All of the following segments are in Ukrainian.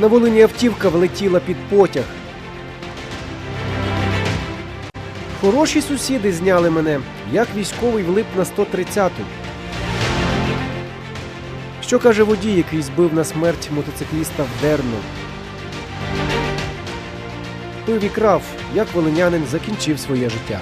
На Волині автівка влетіла під потяг. Хороші сусіди зняли мене, як військовий влип на 130-ту. Що каже водій, який збив на смерть мотоцикліста в Дерно? Пив і крав, як волинянин закінчив своє життя.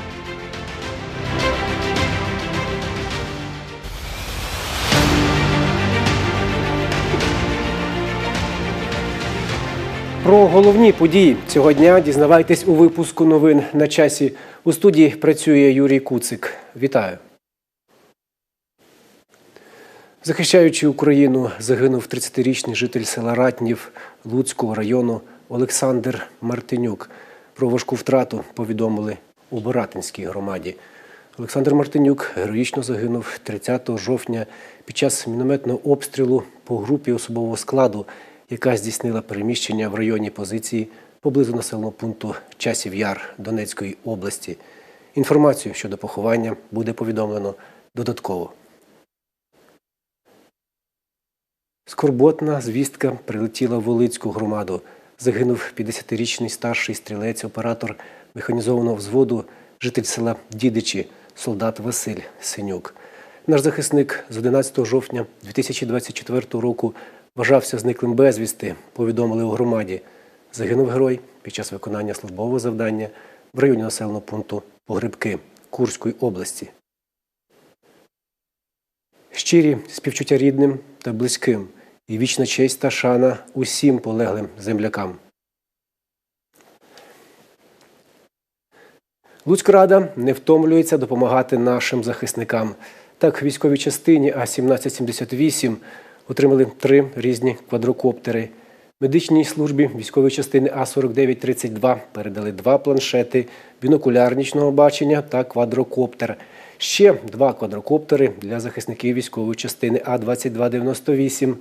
Про головні події цього дня дізнавайтесь у випуску новин на часі. У студії працює Юрій Куцик. Вітаю. Захищаючи Україну, загинув 30-річний житель села Ратнів Луцького району Олександр Мартинюк. Про важку втрату повідомили у Боратинській громаді. Олександр Мартинюк героїчно загинув 30 жовтня під час мінометного обстрілу по групі особового складу, яка здійснила переміщення в районі позиції поблизу населеного пункту Часів Яр Донецької області. Інформацію щодо поховання буде повідомлено додатково. Скорботна звістка прилетіла в Волицьку громаду. Загинув 50-річний старший стрілець, оператор механізованого взводу, житель села Дідичі, солдат Василь Синюк. Наш захисник з 11 жовтня 2024 року вважався зниклим безвісти, повідомили у громаді. Загинув герой під час виконання службового завдання в районі населеного пункту Погребки Курської області. Щирі співчуття рідним та близьким і вічна честь та шана усім полеглим землякам. Луцька рада не втомлюється допомагати нашим захисникам. Так, військовій частині А-1778 отримали три різні квадрокоптери. Медичній службі військової частини А-4932 передали два планшети, бінокуляр нічного бачення та квадрокоптер. Ще два квадрокоптери для захисників військової частини А-2298.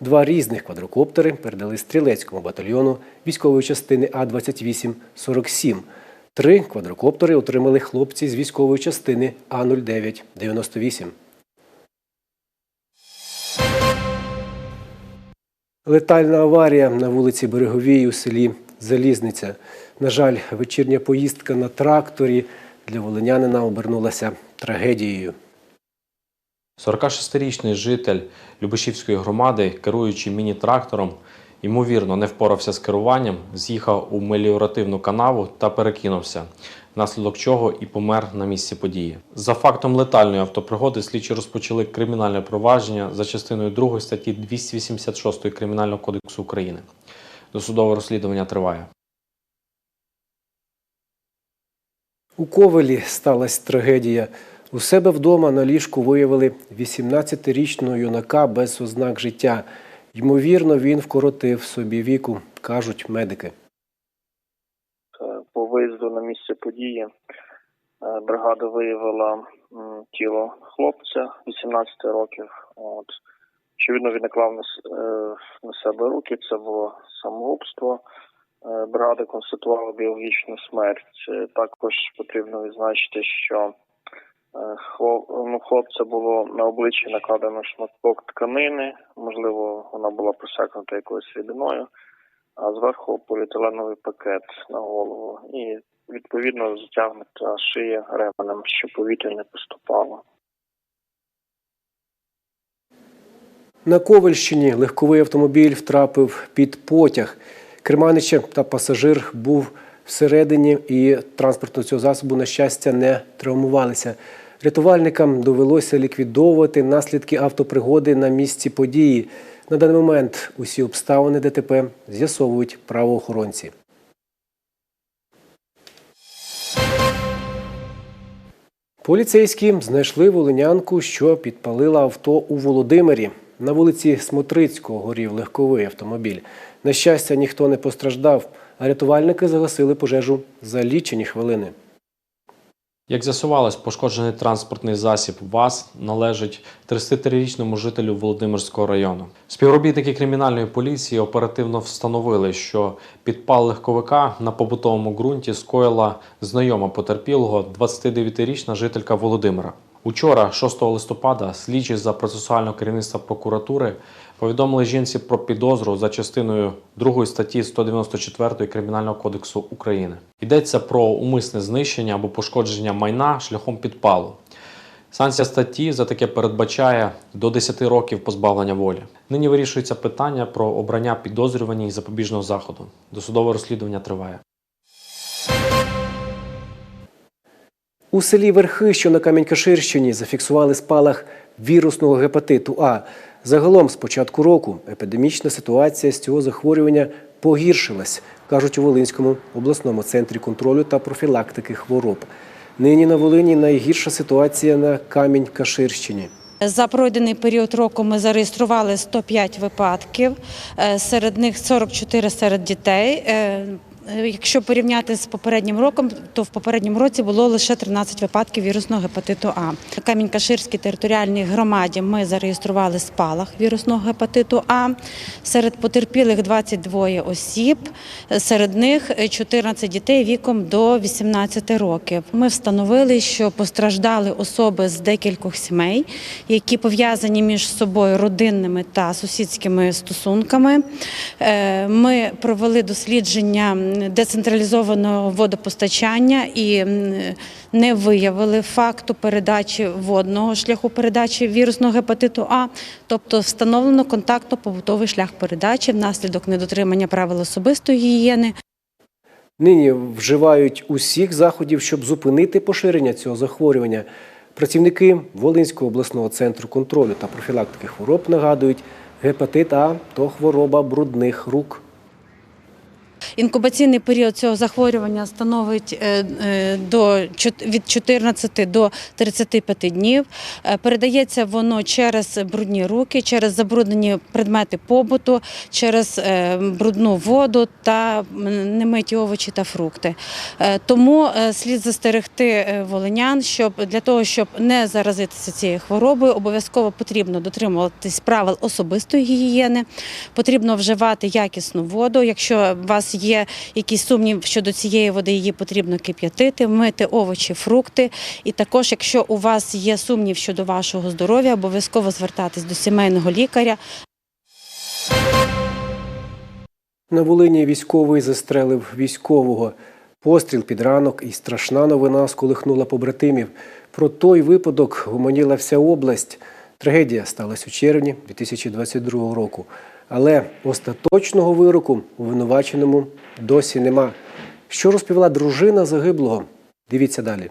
Два різних квадрокоптери передали стрілецькому батальйону військової частини А-2847. Три квадрокоптери отримали хлопці з військової частини А-0998. Летальна аварія на вулиці Береговій у селі Залізниця. На жаль, вечірня поїздка на тракторі для волинянина обернулася трагедією. 46-річний житель Любешівської громади, керуючи міні-трактором, ймовірно, не впорався з керуванням, з'їхав у меліоративну канаву та перекинувся, внаслідок чого і помер на місці події. За фактом летальної автопригоди слідчі розпочали кримінальне провадження за частиною 2 статті 286 Кримінального кодексу України. Досудове розслідування триває. У Ковелі сталася трагедія. У себе вдома на ліжку виявили 18-річного юнака без ознак життя. Ймовірно, він вкоротив собі віку, кажуть медики. Е, По виїзду на місце події е, бригада виявила тіло хлопця 18 років. От. Очевидно, він наклав на, е, себе руки, це було самогубство. Бригада констатувала біологічну смерть. Також потрібно відзначити, що ну, хлопця було на обличчі накладено шматок тканини, можливо, вона була просякнута якоюсь рідиною а зверху поліетиленовий пакет на голову і відповідно затягнута шия ременем, щоб повітря не поступало. На Ковальщині легковий автомобіль втрапив під потяг. Керманича та пасажир був всередині, і транспортного цього засобу, на щастя, не травмувалися. Рятувальникам довелося ліквідовувати наслідки автопригоди на місці події. На даний момент усі обставини ДТП з'ясовують правоохоронці. Поліцейські знайшли волинянку, що підпалила авто у Володимирі. На вулиці Смотрицького горів легковий автомобіль. На щастя, ніхто не постраждав, а рятувальники загасили пожежу за лічені хвилини. Як з'ясувалось, пошкоджений транспортний засіб ВАЗ належить 33-річному жителю Володимирського району. Співробітники кримінальної поліції оперативно встановили, що підпал легковика на побутовому ґрунті скоїла знайома потерпілого 29-річна жителька Володимира. Учора, 6 листопада, слідчі за процесуального керівництва прокуратури повідомили жінці про підозру за частиною 2 статті 194 Кримінального кодексу України. Йдеться про умисне знищення або пошкодження майна шляхом підпалу. Санкція статті за таке передбачає до 10 років позбавлення волі. Нині вирішується питання про обрання підозрювані із запобіжного заходу. Досудове розслідування триває. У селі Верхи, що на Камінь-Каширщині, зафіксували спалах вірусного гепатиту А. Загалом з початку року епідемічна ситуація з цього захворювання погіршилась, кажуть у Волинському обласному центрі контролю та профілактики хвороб. Нині на Волині найгірша ситуація на Камінь-Каширщині. За пройдений період року ми зареєстрували 105 випадків, е, серед них 44 серед дітей. Е, Якщо порівняти з попереднім роком, то в попередньому році було лише 13 випадків вірусного гепатиту А. Камінь-Каширській територіальній громаді ми зареєстрували спалах вірусного гепатиту А. Серед потерпілих 22 осіб, серед них е, 14 дітей віком до 18 років. Ми встановили, що постраждали особи з декількох сімей, які пов'язані між собою родинними та сусідськими стосунками. Е, Ми провели дослідження децентралізованого водопостачання і не виявили факту передачі водного шляху передачі вірусного гепатиту А, тобто встановлено контактно-побутовий шлях передачі внаслідок недотримання правил особистої гігієни. Нині вживають усіх заходів, щоб зупинити поширення цього захворювання. Працівники Волинського обласного центру контролю та профілактики хвороб нагадують, гепатит А то хвороба брудних рук. Інкубаційний період цього захворювання становить е, е, від 14 до 35 днів. Е, Передається воно через брудні руки, через забруднені предмети побуту, через брудну воду та немиті овочі та фрукти. Тому слід застерегти волинян, щоб для того, щоб не заразитися цією хворобою, обов'язково потрібно дотримуватись правил особистої гігієни, потрібно вживати якісну воду. Якщо у вас є якийсь сумнів щодо цієї води, її потрібно кип'ятити, мити овочі, фрукти. І також, якщо у вас є сумнів щодо вашого здоров'я, обов'язково звертатись до сімейного лікаря. На Волині військовий застрелив військового. Постріл під ранок і страшна новина сколихнула побратимів. Про той випадок гомоніла вся область. Трагедія сталася у червні 2022 року. Але остаточного вироку обвинуваченому досі нема. Що розповіла дружина загиблого? Дивіться далі.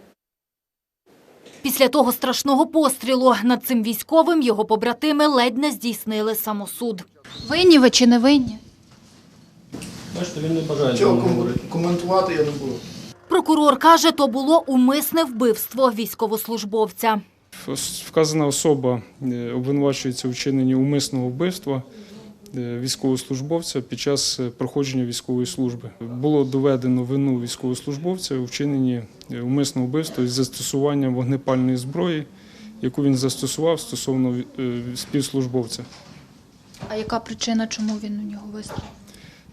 Після того страшного пострілу над цим військовим його побратими ледь не здійснили самосуд. Винні ви чи не винні? Цього ком- коментувати я не буду. Прокурор каже, то було умисне вбивство військовослужбовця. Вказана особа е, обвинувачується у вчиненні умисного вбивства військовослужбовця під час е, проходження військової служби. Було доведено вину військовослужбовця у вчиненні е, умисного вбивства із застосуванням вогнепальної зброї, яку він застосував стосовно е, співслужбовця. А яка причина, чому він у нього вистрілив?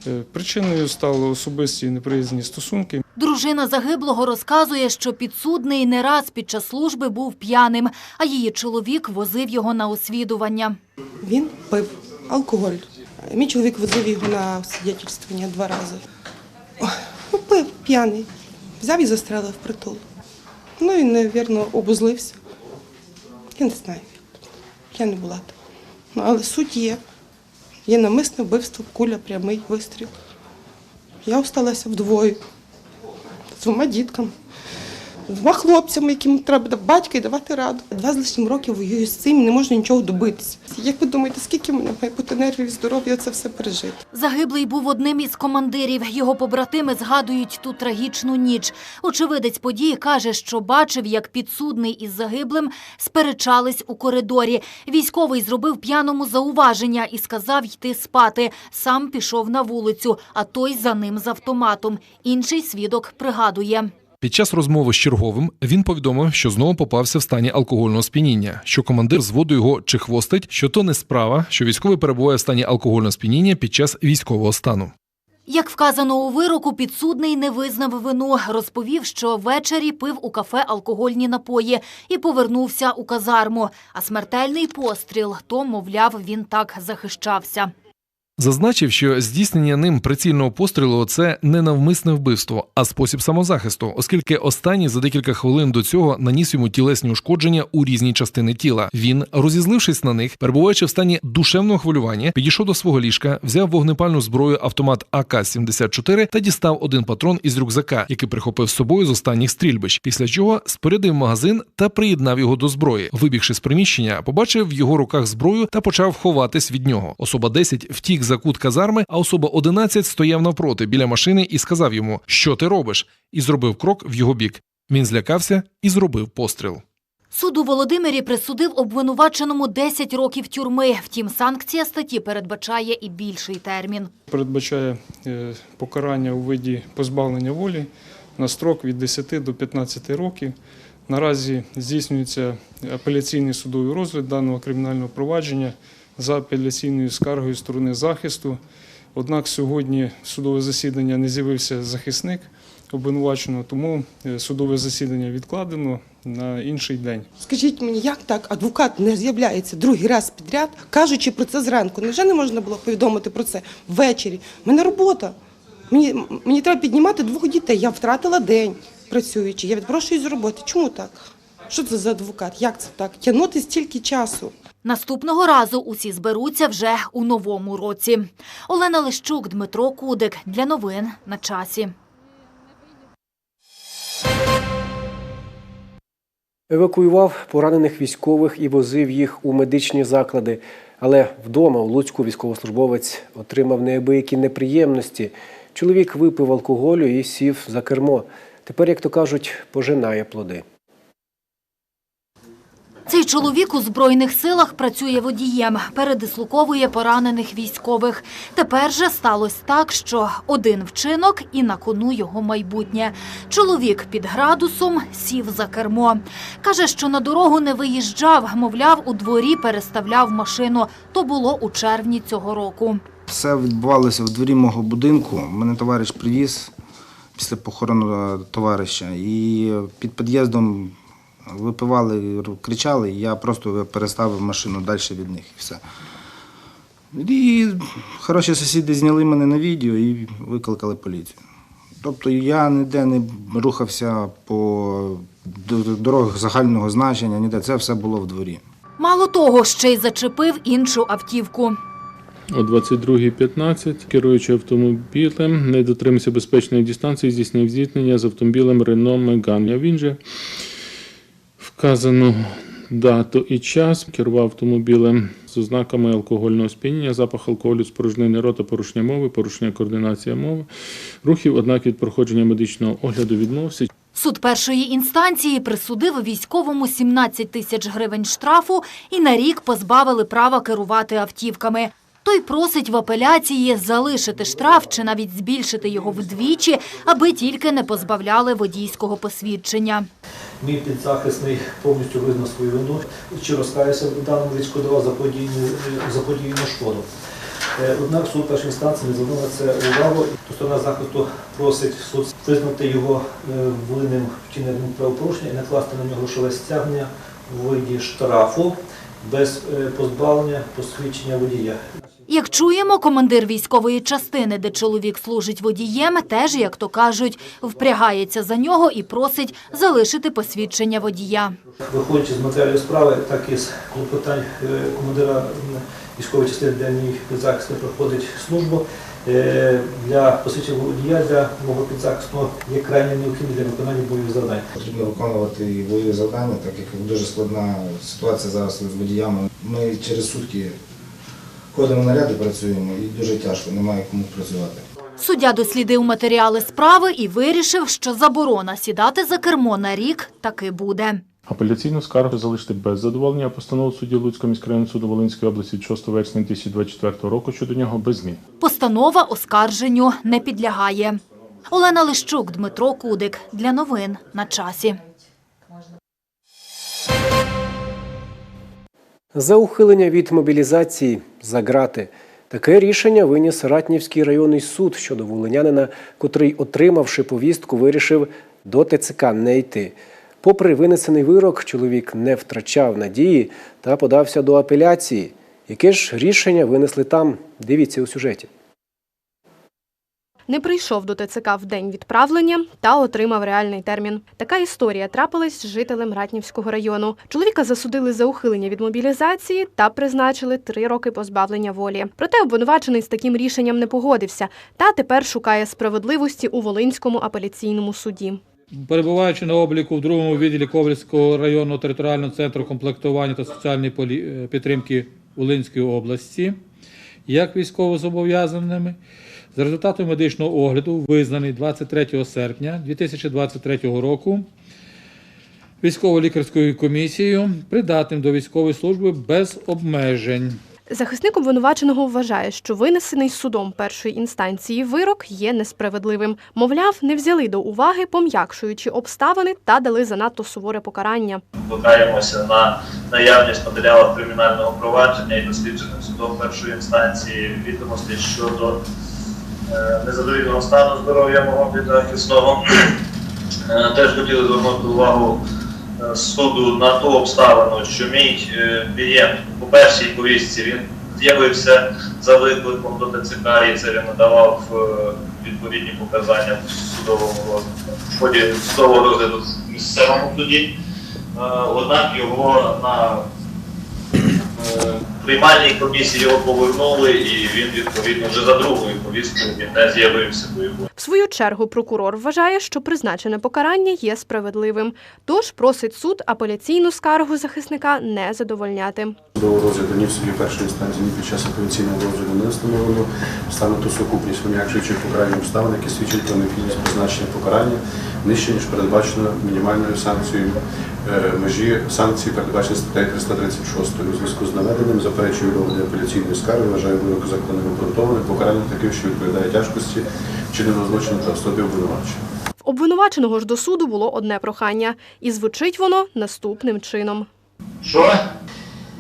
Е, Причиною стали особисті неприязні стосунки. Дружина загиблого розказує, що підсудний не раз під час служби був п'яним, а її чоловік возив його на освідування. Він пив алкоголь. Мій чоловік возив його на свідчення два рази. Ну, пив п'яний. Взяв і застрелив притул. Ну і, невірно, обузлився. Я не знаю. Я не була там. Ну, але суть є. Є намисне вбивство, куля, прямий вистріл. Я осталася вдвоє з двома дітками, двома хлопцями, яким треба батька і давати раду. Два з лишнім років воюю з цим не можу нічого добитися. Як ви думаєте, скільки мене має бути нервів здоров'я це все пережити? Загиблий був одним із командирів. Його побратими згадують ту трагічну ніч. Очевидець події каже, що бачив, як підсудний із загиблим сперечались у коридорі. Військовий зробив п'яному зауваження і сказав йти спати. Сам пішов на вулицю, а той за ним з автоматом. Інший свідок пригадує. Під час розмови з черговим він повідомив, що знову попався в стані алкогольного сп'яніння, що командир зводу його чехвостить, що то не справа, що військовий перебуває в стані алкогольного сп'яніння під час військового стану. Як вказано у вироку, підсудний не визнав вину. Розповів, що ввечері пив у кафе алкогольні напої і повернувся у казарму. А смертельний постріл, то, мовляв, він так захищався. Зазначив, що здійснення ним прицільного пострілу це не навмисне вбивство, а спосіб самозахисту, оскільки останній за декілька хвилин до цього наніс йому тілесні ушкодження у різні частини тіла. Він, розізлившись на них, перебуваючи в стані душевного хвилювання, підійшов до свого ліжка, взяв вогнепальну зброю автомат АК-74 та дістав один патрон із рюкзака, який прихопив з собою з останніх стрільбищ. Після чого спорядив магазин та приєднав його до зброї. Вибігши з приміщення, побачив в його руках зброю та почав ховатись від нього. Особа 10 втік за кут казарми, а особа 11 стояв навпроти біля машини і сказав йому, що ти робиш, і зробив крок в його бік. Він злякався і зробив постріл. Суд у Володимирі присудив обвинуваченому 10 років тюрми. Втім, санкція статті передбачає і більший термін. Передбачає е, покарання у виді позбавлення волі на строк від 10 до 15 років. Наразі здійснюється апеляційний судовий розгляд даного кримінального провадження за апеляційною скаргою сторони захисту. Однак сьогодні в судове засідання не з'явився захисник обвинуваченого, тому е, судове засідання відкладено на інший день. Скажіть мені, як так адвокат не з'являється другий раз підряд, кажучи про це зранку? Невже не можна було повідомити про це ввечері? У мене робота. Мені, мені треба піднімати двох дітей. Я втратила день працюючи. Я відпрошую з роботи. Чому так? Що це за адвокат? Як це так? Тягнути стільки часу. Наступного разу усі зберуться вже у новому році. Олена Лищук, Дмитро Кудик. Для новин на часі. Евакуював поранених військових і возив їх у медичні заклади. Але вдома у Луцьку військовослужбовець отримав неабиякі неприємності. Чоловік випив алкоголю і сів за кермо. Тепер, як то кажуть, пожинає плоди. Цей чоловік у Збройних силах працює водієм, передислоковує поранених військових. Тепер же сталося так, що один вчинок і на кону його майбутнє. Чоловік під градусом сів за кермо. Каже, що на дорогу не виїжджав, мовляв, у дворі переставляв машину. То було у червні цього року. Все відбувалося в дворі мого будинку. Мене товариш привіз після похорону товариша. І під під'їздом випивали, кричали, і я просто переставив машину далі від них і все. І хороші сусіди зняли мене на відео і викликали поліцію. Тобто я ніде не рухався по дорогах загального значення, ніде це все було в дворі. Мало того, ще й зачепив іншу автівку. О 22.15, керуючи автомобілем, не дотримався безпечної дистанції, здійснив зіткнення з автомобілем Renault Megane. Він же вказану дату і час керував автомобілем з ознаками алкогольного сп'яніння, запах алкоголю, спорожнини рота, порушення мови, порушення координації мови, рухів, однак від проходження медичного огляду відмовився. Суд першої інстанції присудив військовому 17 тисяч гривень штрафу і на рік позбавили права керувати автівками. Той просить в апеляції залишити штраф чи навіть збільшити його вдвічі, аби тільки не позбавляли водійського посвідчення. Мій підзахисний повністю визнав свою вину чи розкаявся в даному відшкодував заподійну, заподійну шкоду. Е, Однак суд першої інстанції не звернув на це увагу. То сторона захисту просить суд визнати його е, винним вчиненим правопорушення і накласти на нього грошове стягнення у виді штрафу без е, позбавлення посвідчення водія. Як чуємо, командир військової частини, де чоловік служить водієм, теж, як то кажуть, впрягається за нього і просить залишити посвідчення водія. Виходячи з матеріалів справи, так і з клопотань е, командира військової частини, де мій підзахисний проходить службу, е, для посвідчення водія для мого підзахисного є крайне необхідно для виконання бойових завдань. Потрібно виконувати бойові завдання, так як дуже складна ситуація зараз з водіями. Ми через сутки ходимо наряди, працюємо і дуже тяжко, немає кому працювати. Суддя дослідив матеріали справи і вирішив, що заборона сідати за кермо на рік таки буде. Апеляційну скаргу залишити без задоволення, постанову судді Луцького міськрайонного суду Волинської області від 6 вересня 2024 року щодо нього без змін. Постанова оскарженню не підлягає. Олена Лищук, Дмитро Кудик. Для новин на часі. За ухилення від мобілізації за грати. Таке рішення виніс Ратнівський районний суд щодо волинянина, котрий, отримавши повістку, вирішив до ТЦК не йти. Попри винесений вирок, чоловік не втрачав надії та подався до апеляції. Яке ж рішення винесли там? Дивіться у сюжеті. Не прийшов до ТЦК в день відправлення та отримав реальний термін. Така історія трапилась з жителем Ратнівського району. Чоловіка засудили за ухилення від мобілізації та призначили три роки позбавлення волі. Проте обвинувачений з таким рішенням не погодився та тепер шукає справедливості у Волинському апеляційному суді. Перебуваючи на обліку в другому відділі Ковальського районного територіального центру комплектування та соціальної е, підтримки Волинської області, як військовозобов'язаними, за результатом медичного огляду, визнаний 23 серпня 2023 року військово-лікарською комісією, придатним до військової служби без обмежень. Захисник обвинуваченого вважає, що винесений судом першої інстанції вирок є несправедливим. Мовляв, не взяли до уваги пом'якшуючі обставини та дали занадто суворе покарання. Покаємося на наявність матеріалів кримінального провадження і досліджених судом першої інстанції відомостей щодо незадовільного стану здоров'я мого підзахисного. Е, Теж хотіли звернути увагу е, суду на ту обставину, що мій е, клієнт по першій повістці він з'явився за викликом до ТЦК і це він надавав е, відповідні показання в судовому в ході судового розгляду в місцевому суді. Е, Однак його на е, приймальній комісії його повернули, і він відповідно вже за другою повісткою він не з'явився до його. В свою чергу прокурор вважає, що призначене покарання є справедливим, тож просить суд апеляційну скаргу захисника не задовольняти. Судового розгляду ні в суді першої інстанції, ні під час апеляційного розгляду не встановлено саме ту сукупність пом'якшуючих покарань обставин, які свідчать про необхідність призначення покарання нижче, ніж передбачено мінімальною санкцією межі санкції, передбачені статтею 336. У зв'язку з наведеним заперечую доводи апеляційної скарги, вважаю вирок законним обґрунтованим, покарання таке, що відповідає тяжкості вчиненого злочину та особі обвинувачення. В обвинуваченого ж до суду було одне прохання, і звучить воно наступним чином. Що?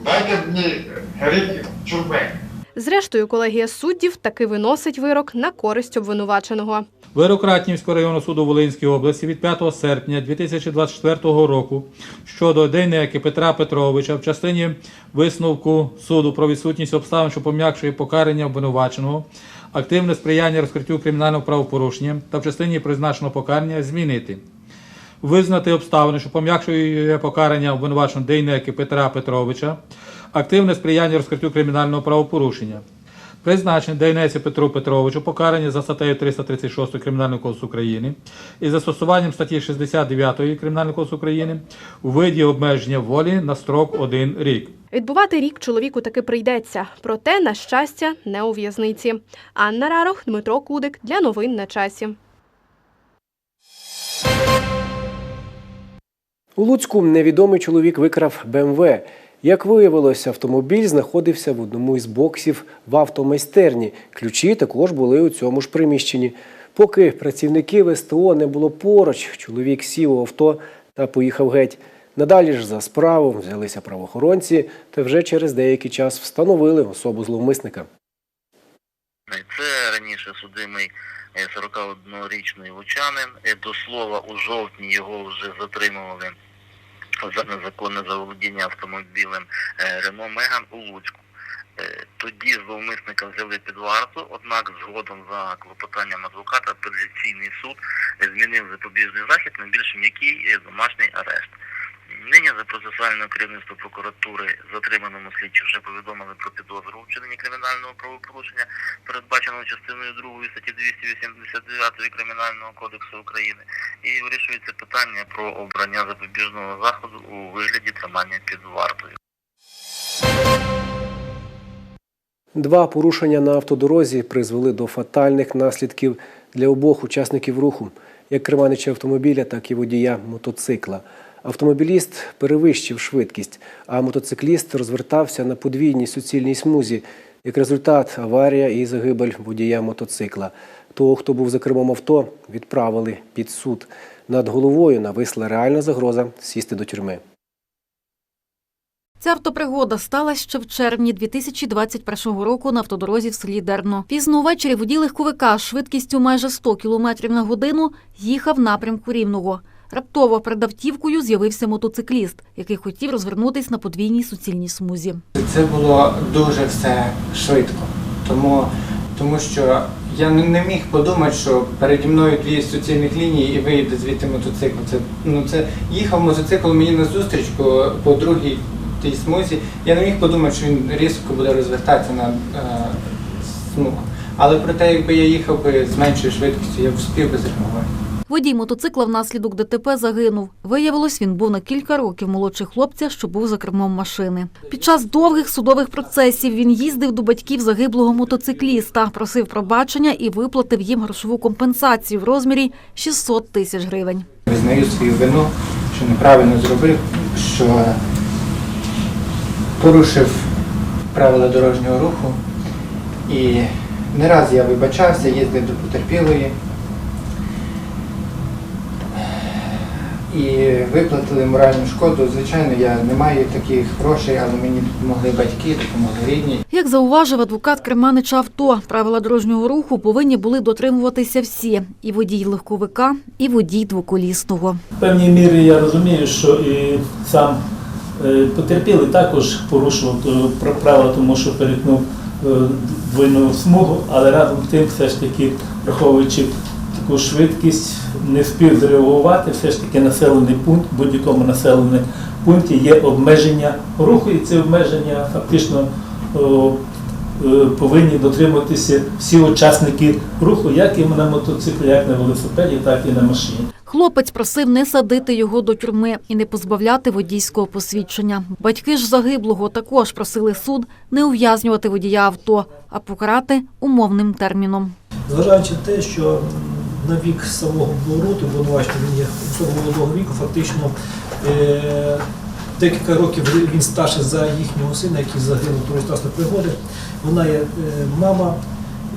Дайте мені гріки чурбек. Зрештою, колегія суддів таки виносить вирок на користь обвинуваченого. Вирок Ратнівського районного суду Волинської області від 5 серпня 2024 року щодо Дейнеки Петра Петровича в частині висновку суду про відсутність обставин, що пом'якшує покарання обвинуваченого, активне сприяння розкриттю кримінального правопорушення та в частині призначеного покарання змінити. Визнати обставини, що пом'якшує покарання обвинуваченого Дейнеки Петра Петровича, активне сприяння розкриттю кримінального правопорушення. Призначення Дейнеці Петру Петровичу покарання за статтею 336 Кримінального кодексу України і застосуванням статті 69 Кримінального кодексу України у виді обмеження волі на строк один рік. Відбувати рік чоловіку таки прийдеться, проте, на щастя, не у в'язниці. Анна Рарох, Дмитро Кудик для новин на часі. У Луцьку невідомий чоловік викрав БМВ. Як виявилося, автомобіль знаходився в одному із боксів в автомайстерні. Ключі також були у цьому ж приміщенні. Поки працівників СТО не було поруч, чоловік сів у авто та поїхав геть. Надалі ж за справу взялися правоохоронці та вже через деякий час встановили особу зловмисника. Це раніше судимий е, 41-річний лучанин. Е, До слова, у жовтні його вже затримували за незаконне заволодіння автомобілем е, Рено Меган у Луцьку. Е, Тоді зловмисника взяли під варту, однак згодом за клопотанням адвоката апеляційний суд змінив запобіжний захід на більш м'який е, домашній арешт. Нині за процесуальне керівництво прокуратури затриманому слідчі вже повідомили про підозру у вчиненні кримінального правопорушення, передбаченого частиною 2 статті 289 Кримінального кодексу України, і вирішується питання про обрання запобіжного заходу у вигляді тримання під вартою. Два порушення на автодорозі призвели до фатальних наслідків для обох учасників руху, як керманича автомобіля, так і водія мотоцикла. Автомобіліст перевищив швидкість, а мотоцикліст розвертався на подвійній суцільній смузі. Як результат, аварія і загибель водія мотоцикла. Того, хто був за кермом авто, відправили під суд. Над головою нависла реальна загроза сісти до тюрми. Ця автопригода сталася ще в червні 2021 року на автодорозі в селі Дерно. Пізно увечері водій легковика з швидкістю майже 100 км на годину їхав напрямку Рівного. Раптово перед автівкою з'явився мотоцикліст, який хотів розвернутись на подвійній суцільній смузі. Це було дуже все швидко, тому, тому що я не міг подумати, що переді мною дві суцільних лінії і вийде звідти мотоцикл. Це, ну, це їхав мотоцикл мені на зустріч по, по другій тій смузі. Я не міг подумати, що він різко буде розвертатися на е, смугу. Але проте, якби я їхав би з меншою швидкістю, я б встиг би зреагувати. Водій мотоцикла внаслідок ДТП загинув. Виявилось, він був на кілька років молодший хлопця, що був за кермом машини. Під час довгих судових процесів він їздив до батьків загиблого мотоцикліста, просив пробачення і виплатив їм грошову компенсацію в розмірі 600 тисяч гривень. Визнаю свою вину, що неправильно зробив, що порушив правила дорожнього руху. І не раз я вибачався, їздив до потерпілої. І виплатили моральну шкоду. Звичайно, я не маю таких грошей, але мені допомогли батьки, допомогли рідні. Як зауважив адвокат керманича авто, правила дорожнього руху повинні були дотримуватися всі – і водій легковика, і водій двоколісного. В певній мірі я розумію, що і сам е, потерпілий також порушував е, правила, тому що перетнув е, двойну смугу, але разом з тим, все ж таки, враховуючи таку швидкість, не спів зреагувати, все ж таки населений пункт, в будь-якому населеному пункті є обмеження руху, і ці обмеження фактично е, повинні дотримуватися всі учасники руху, як і на мотоциклі, як на велосипеді, так і на машині. Хлопець просив не садити його до тюрми і не позбавляти водійського посвідчення. Батьки ж загиблого також просили суд не ув'язнювати водія авто, а покарати умовним терміном. Зважаючи те, що на вік самого Боруту, обвинувачення він є особо молодого віку, фактично е, декілька років він старший за їхнього сина, який загинув в трагічної пригоди. Вона є е, мама,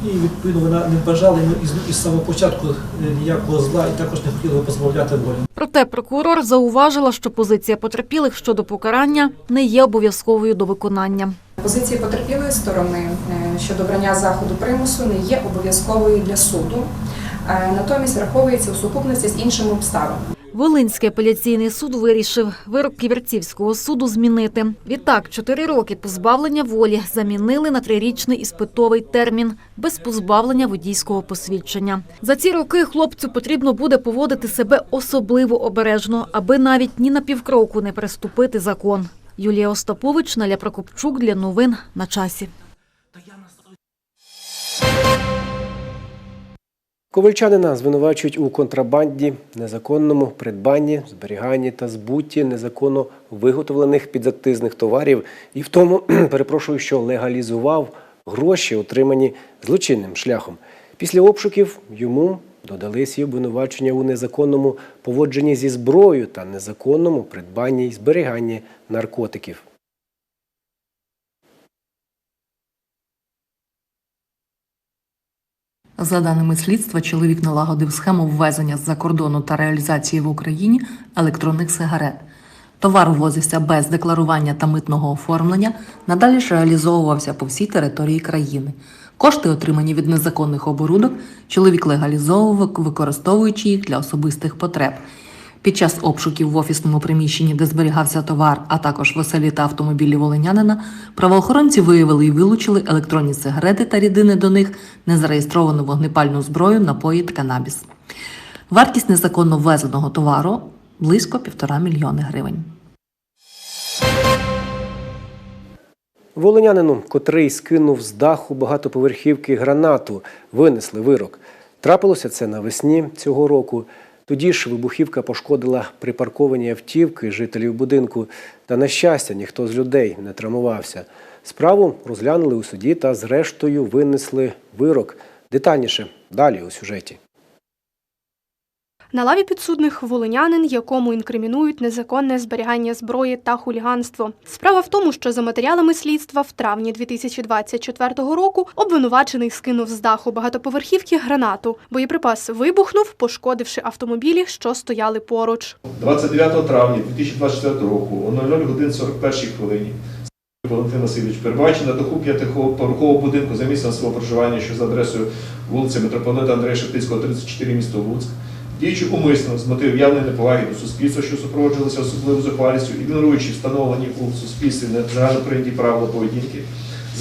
і відповідно вона не бажала йому із, із самого початку е, ніякого зла і також не хотіла позбавляти волі. Проте прокурор зауважила, що позиція потерпілих щодо покарання не є обов'язковою до виконання. Позиція потерпілої сторони е, щодо брання заходу примусу не є обов'язковою для суду, натомість враховується у сукупності з іншими обставинами. Волинський апеляційний суд вирішив вирок Ківерцівського суду змінити. Відтак, чотири роки позбавлення волі замінили на трирічний іспитовий термін без позбавлення водійського посвідчення. За ці роки хлопцю потрібно буде поводити себе особливо обережно, аби навіть ні на півкроку не переступити закон. Юлія Остапович, Наля Прокопчук для новин на часі. Ковальчанина звинувачують у контрабанді, незаконному придбанні, зберіганні та збутті незаконно виготовлених підакцизних товарів і в тому, перепрошую, що легалізував гроші, отримані злочинним шляхом. Після обшуків йому додались і обвинувачення у незаконному поводженні зі зброєю та незаконному придбанні й зберіганні наркотиків. За даними слідства, чоловік налагодив схему ввезення з-за кордону та реалізації в Україні електронних сигарет. Товар ввозився без декларування та митного оформлення, надалі ж реалізовувався по всій території країни. Кошти, отримані від незаконних оборудок, чоловік легалізовував, використовуючи їх для особистих потреб. Під час обшуків в офісному приміщенні, де зберігався товар, а також в оселі та автомобілі волинянина, правоохоронці виявили і вилучили електронні сигарети та рідини до них, незареєстровану вогнепальну зброю, напої та канабіс. Вартість незаконно ввезеного товару близько півтора мільйони гривень. Волинянину, котрий скинув з даху багатоповерхівки гранату, винесли вирок. Трапилося це навесні цього року. Тоді ж вибухівка пошкодила припарковані автівки жителів будинку. Та, на щастя, ніхто з людей не травмувався. Справу розглянули у суді та, зрештою, винесли вирок. Детальніше далі у сюжеті. На лаві підсудних волинянин, якому інкримінують незаконне зберігання зброї та хуліганство. Справа в тому, що за матеріалами слідства в травні 2024 року обвинувачений скинув з даху багатоповерхівки гранату. Боєприпас вибухнув, пошкодивши автомобілі, що стояли поруч. 29 травня 2024 року о 00 годин 41 хвилині Валентин Васильович перебуваючи на даху п'ятиповерхового будинку за місцем свого проживання, що за адресою вулиця Митрополита Андрея Шептицького, 34, місто Луцьк, діючи умисно з мотивів явної неповаги до суспільства, що супроводжувалося особливою зухвалістю, ігноруючи встановлені у суспільстві загальноприйняті правила поведінки,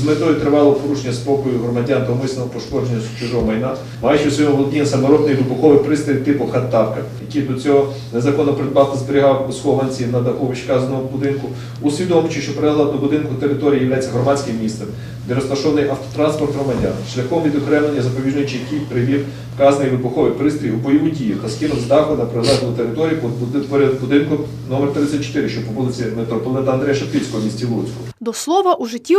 з метою тривалого порушення спокою громадян та умисного пошкодження чужого майна, маючи в своєму володінні саморобний вибуховий пристрій типу хаттавка, який до цього незаконно придбав та зберігав у схованці на даху вищеказаного будинку, усвідомлюючи, що прилегла до будинку території є громадським місцем, де розташований автотранспорт громадян, шляхом відокремлення запобіжної чеків привів вказаний вибуховий пристрій у бойову дію та скинув з даху на прилеглу територію поряд будинку номер 34, що по вулиці Митрополита Андрея Шептицького в місті Луцьку. До слова, у житті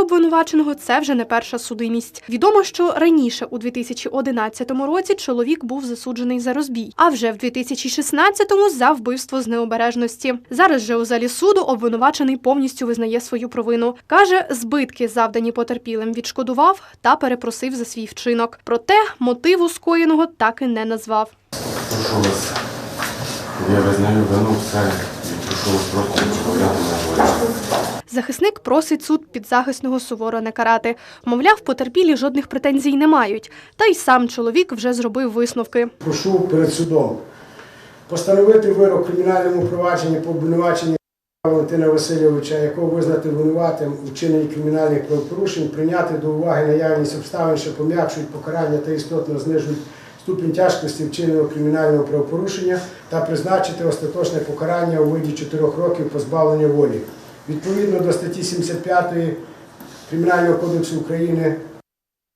обвинуваченого це вже не перша судимість. Відомо, що раніше, у 2011 році, чоловік був засуджений за розбій, а вже в 2016-му за вбивство з необережності. Зараз же у залі суду обвинувачений повністю визнає свою провину. Каже, збитки, завдані потерпілим, відшкодував та перепросив за свій вчинок. Проте мотиву скоєного так і не назвав. Прошу вас, я визнаю вину все прошу вас волю. Захисник просить суд підзахисного суворо не карати. Мовляв, потерпілі жодних претензій не мають. Та й сам чоловік вже зробив висновки. прошу перед судом постановити вирок кримінальному провадженні по обвинуваченні Валентина Васильовича, якого визнати винуватим у вчиненні кримінальних правопорушень, прийняти до уваги наявність обставин, що пом'якшують покарання та істотно знижують ступінь тяжкості вчиненого кримінального правопорушення та призначити остаточне покарання у виді 4 років позбавлення волі. Відповідно до статті 75 Кримінального кодексу України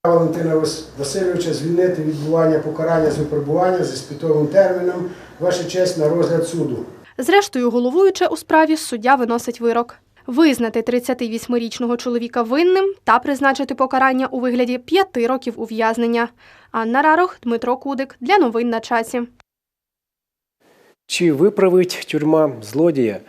Валентина Васильовича звільнити відбування покарання з випробування з іспитовим терміном, ваша честь, на розгляд суду. Зрештою, головуюча у справі суддя виносить вирок. Визнати 38-річного чоловіка винним та призначити покарання у вигляді п'яти років ув'язнення. Анна Рарох, Дмитро Кудик для новин на часі. Чи виправить тюрма злодія?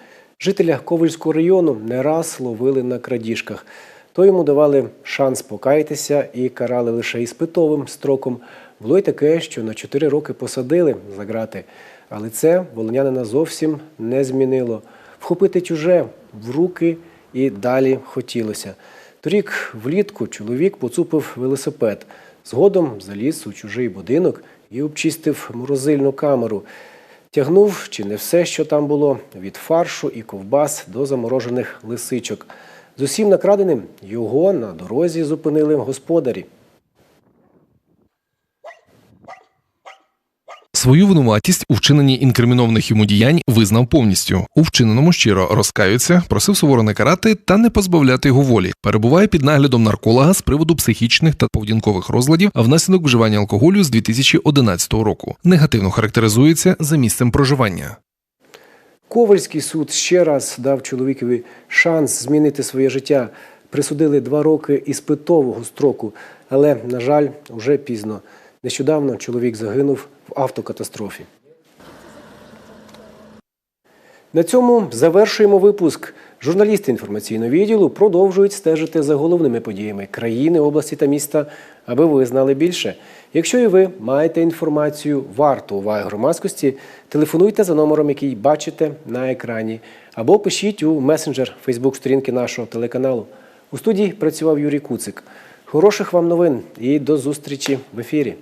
Жителя Ковальського району не раз ловили на крадіжках. То йому давали шанс покаятися і карали лише іспитовим строком. Було й таке, що на 4 роки посадили за грати. Але це волонянина зовсім не змінило. Вхопити чуже в руки і далі хотілося. Торік влітку чоловік поцупив велосипед. Згодом заліз у чужий будинок і обчистив морозильну камеру. Тягнув чи не все, що там було, від фаршу і ковбас до заморожених лисичок. З усім накраденим його на дорозі зупинили господарі. Свою винуватість у вчиненні інкримінованих йому діянь визнав повністю. У вчиненому щиро розкаються, просив суворо не карати та не позбавляти його волі. Перебуває під наглядом нарколога з приводу психічних та поведінкових розладів, внаслідок вживання алкоголю з 2011 року. Негативно характеризується за місцем проживання. Ковальський суд ще раз дав чоловікові шанс змінити своє життя. Присудили два роки іспитового строку, але, на жаль, вже пізно. Нещодавно чоловік загинув в автокатастрофі. На цьому завершуємо випуск. Журналісти інформаційного відділу продовжують стежити за головними подіями країни, області та міста, аби ви знали більше. Якщо і ви маєте інформацію варту уваги громадськості, телефонуйте за номером, який бачите на екрані, або пишіть у месенджер Фейсбук-сторінки нашого телеканалу. У студії працював Юрій Куцик. Хороших вам новин і до зустрічі в ефірі.